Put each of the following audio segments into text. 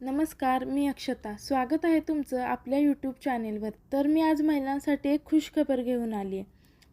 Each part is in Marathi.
नमस्कार मी अक्षता. स्वागत आहे तुमचं आपल्या यूट्यूब चॅनेलवर तर मी आज महिलांसाठी एक खुशखबर घेऊन आली आहे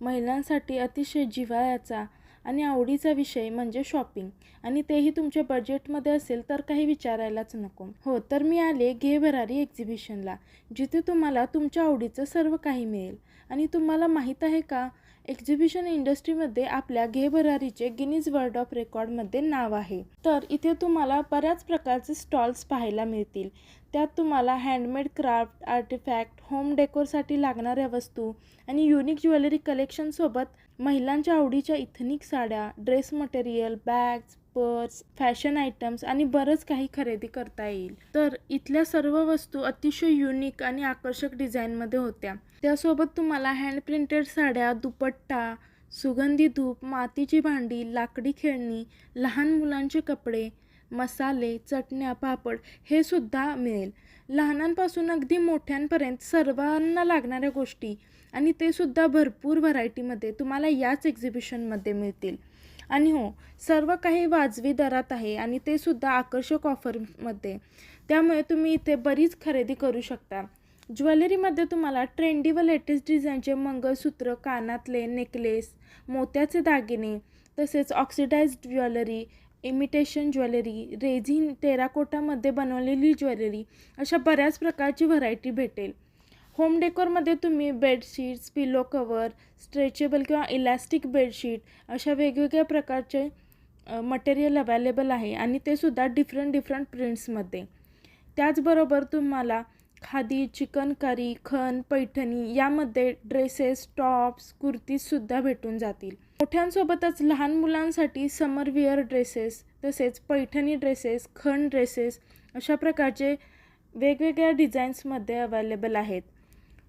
महिलांसाठी अतिशय जिव्हाळ्याचा आणि आवडीचा विषय म्हणजे शॉपिंग आणि तेही तुमच्या बजेटमध्ये असेल तर काही विचारायलाच नको. हो तर मी आले घे भरारी एक्झिबिशनला जिथे तुम्हाला तुमच्या आवडीचं सर्व काही मिळेल. आणि तुम्हाला माहीत आहे का एक्झिबिशन इंडस्ट्रीमध्ये आपल्या घेभरारीचे गिनीज वर्ल्ड ऑफ रेकॉर्डमध्ये नाव आहे. तर इथे तुम्हाला बऱ्याच प्रकारचे स्टॉल्स पाहायला मिळतील. त्यात तुम्हाला हँडमेड क्राफ्ट आर्टिफॅक्ट होम डेकोरसाठी लागणाऱ्या वस्तू आणि युनिक ज्वेलरी कलेक्शनसोबत महिलांच्या आवडीच्या इथनिक साड्या dress material bags purse fashion items आणि बरंच काही खरेदी करता येईल. तर इथल्या सर्व वस्तू अतिशय युनिक आणि आकर्षक डिझाईनमध्ये होत्या. त्यासोबत तुम्हाला हँड प्रिंटेड साड्या दुपट्टा सुगंधी धूप मातीची भांडी लाकडी खेळणी लहान मुलांचे कपडे मसाले चटण्या पापड हे सुद्धा मिळेल. लहानांपासून अगदी मोठ्यांपर्यंत सर्वांना लागणाऱ्या गोष्टी आणि ते सुद्धा भरपूर व्हरायटीमध्ये तुम्हाला याच एक्झिबिशनमध्ये मिळतील. आणि हो सर्व काही वाजवी दरात आहे आणि ते सुद्धा आकर्षक ऑफरमध्ये त्यामुळे तुम्ही इथे बरीच खरेदी करू शकता. ज्वेलरीमध्ये तुम्हाला ट्रेंडी व लेटेस्ट डिझाईनचे मंगळसूत्र कानातले नेकलेस मोत्याचे दागिने तसेच oxidised jewellery imitation jewellery resin टेराकोटामध्ये बनवलेली ज्वेलरी अशा बऱ्याच प्रकारची व्हरायटी भेटेल. होम डेकोरमध्ये तुम्ही बेडशीट्स पिलो कवर स्ट्रेचेबल किंवा इलॅस्टिक बेडशीट अशा वेगवेगळ्या प्रकारचे मटेरियल अवेलेबल आहे आणि ते सुद्धा डिफरंट डिफरंट प्रिंट्समध्ये त्याचबरोबर तुम्हाला खादी चिकनकारी खण पैठणी यामध्ये ड्रेसेस टॉप्स कुर्तीजसुद्धा भेटून जातील. मोठ्यांसोबतच लहान मुलांसाठी समर विअर ड्रेसेस तसेच पैठणी ड्रेसेस खण ड्रेसेस अशा प्रकारचे वेगवेगळ्या डिझाईन्समध्ये अवेलेबल आहेत.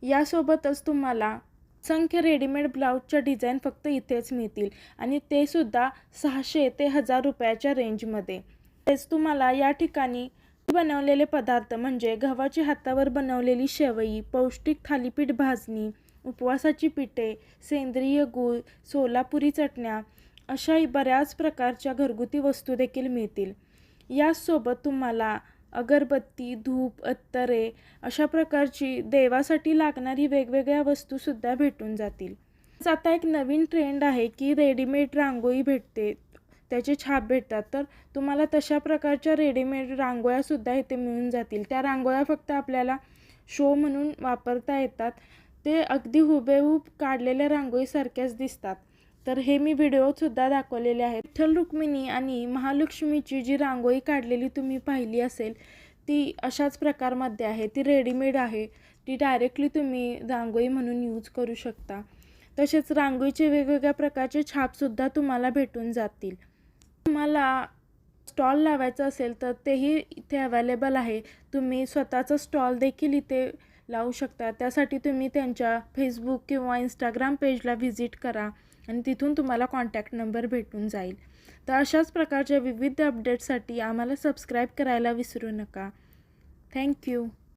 यासोबतच तुम्हाला संख्य रेडीमेड ब्लाऊजच्या डिझाईन फक्त इथेच मिळतील. आणि ते सुद्धा सहाशे ते हजार रुपयाच्या रेंजमध्ये तेच तुम्हाला या ठिकाणी बनवलेले पदार्थ म्हणजे गव्हाची हातावर बनवलेली शेवई पौष्टिक थालीपीठ भाजणी उपवासाची पिठे सेंद्रिय गूळ सोलापुरी चटण्या अशाही बऱ्याच प्रकारच्या घरगुती वस्तू देखील मिळतील. याचसोबत तुम्हाला अगरबत्ती धूप अत्तरे अशा प्रकारची देवासाठी लागणारी वेगवेगळ्या वस्तूसुद्धा भेटून जातील. आता एक नवीन ट्रेंड आहे की रेडीमेड रांगोळी भेटते त्याचे छाप भेटतात. तर तुम्हाला तशा प्रकारच्या रेडीमेड रांगोळ्यासुद्धा इथे मिळून जातील. त्या रांगोळ्या फक्त आपल्याला शो म्हणून वापरता येतात. ते अगदी हुबेहूब काढलेल्या रांगोळीसारख्याच दिसतात. तर हे मी व्हिडिओसुद्धा दाखवलेले आहेत. विठ्ठल रुक्मिणी आणि महालक्ष्मीची जी रांगोळी काढलेली तुम्ही पाहिली असेल ती अशाच प्रकारमध्ये आहे. ती रेडीमेड आहे. ती डायरेक्टली तुम्ही रांगोळी म्हणून यूज करू शकता. तसेच रांगोळीचे वेगवेगळ्या प्रकारचे छापसुद्धा तुम्हाला भेटून जातील. तुम्हाला स्टॉल लावायचं असेल तर तेही इथे अवेलेबल आहे. तुम्ही स्वतःचा स्टॉल देखील इथे लावू शकता. त्यासाठी तुम्ही त्यांच्या फेसबुक किंवा इंस्टाग्राम पेजला व्हिजिट करा. आणि तिथून तुम्हाला कॉन्टॅक्ट नंबर भेटून जाईल. तर अशाच प्रकारच्या विविध अपडेट्ससाठी आम्हाला सबस्क्राईब करायला विसरू नका. थँक्यू